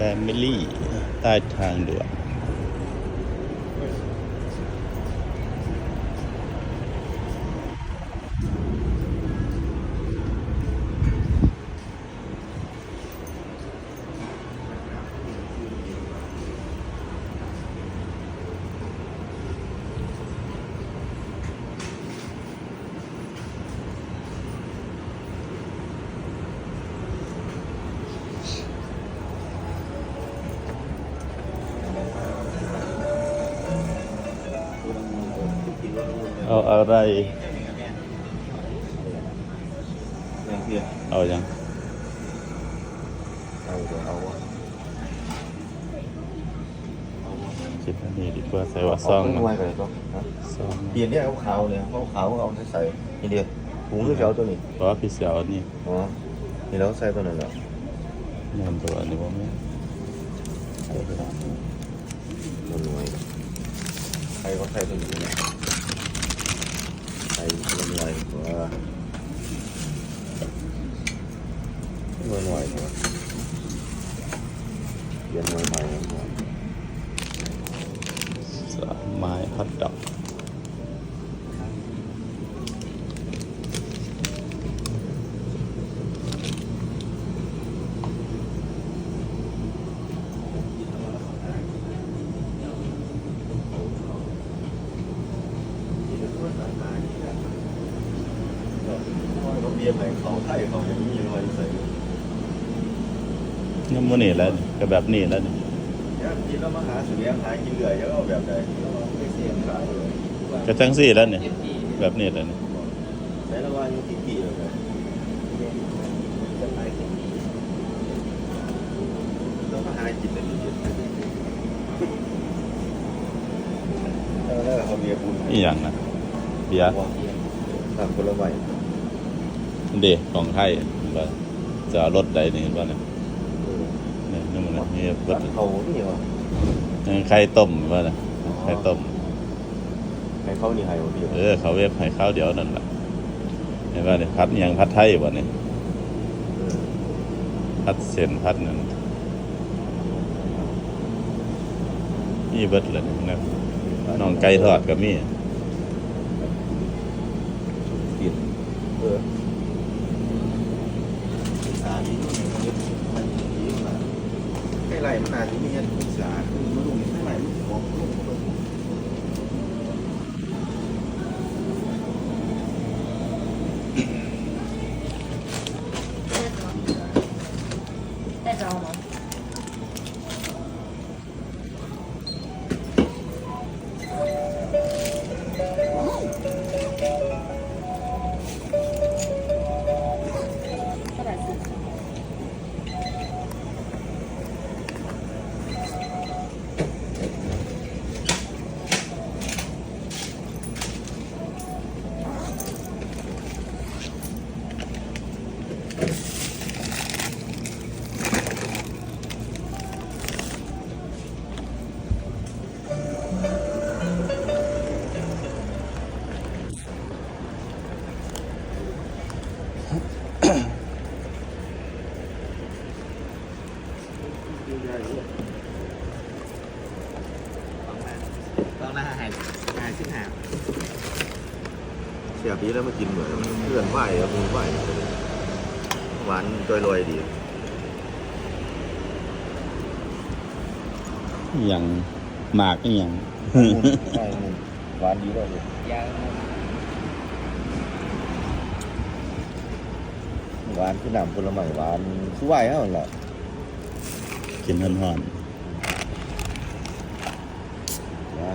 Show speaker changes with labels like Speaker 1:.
Speaker 1: Family ใต้ทางด่วน
Speaker 2: Oh, aray. Thank you. Oh,
Speaker 1: yan. Chịt nó đi đi
Speaker 2: qua xe qua son mà. Son. Tiền đấy ông khảo này, ông
Speaker 1: khảo ông sẽ xài. Nhìn đi. Cũng cứ kéo tôi này. Có cái xéo này. Đó.
Speaker 2: Thì nó
Speaker 1: xe
Speaker 2: tôi
Speaker 1: này
Speaker 2: rồi. Nhìn tôi này bố mẹ. Một người. Hay
Speaker 1: có xe tôi
Speaker 2: này thầy bên ngoài của bên ngoài của bên ngoài ngoài ngoài. Mai hoạt động น่วยหน่วยตัวเปลี่ยนหน่วยใหม่หน่วย
Speaker 1: สามไม้ฮอตดอก
Speaker 2: เราเบียร์ไหนเขาไทยเขาอย่างนี้หน่วยใส่
Speaker 1: น้ำมันนี่แหล้วก็แบบนี้แล้วนี่
Speaker 2: เนี่ยกินแล้วมาหาสุเรียงหากินเหลือเยอะเอาแบบใดไม่เสียงขายเลย
Speaker 1: ก็จังสี่แล้วนี่แบบนี้แล้วนี่
Speaker 2: ใช้ระหว่างยุติปีเลยแล้วก็หากินแต่ดีแล้วเขาเบียร์บุญ
Speaker 1: นี่อย่างนะเบียร์
Speaker 2: ตามคนละใบ
Speaker 1: เดของไทยว่าจะเอารถใดนี่ว่าเนี่ยเนี่ยนี่มันนี่เบิด
Speaker 2: เขานี่วะ
Speaker 1: ไข่ต้มว่าเนี่ยไข่ต้ม
Speaker 2: ให้เขานี่ให้เขาเดียว
Speaker 1: เออเขาเวฟให้ข้าวเดียวนั่นแหละเห็นว่าเนี่ยพัดอหยังพัดไทยบ่เนี่ยพัดเส้นพัดนั่นนี่เบิดเลยนะน้องไก่ทอดก็มี
Speaker 2: กินเออศึกษาดีด้วยให้ ไรมันอาจจะมีศึกษาคือมันลงให้ไหลมันของลง เสียบีแล้วมากินเหมือนเพื่อนไหวอะมือไหว หวานโดยรวยดี
Speaker 1: อย่างหมากอย่าง
Speaker 2: หวานดีด้วยหวานคือนำผลไม้หวานคือไหวเท่านั้นแหละ
Speaker 1: กินหอนๆนะ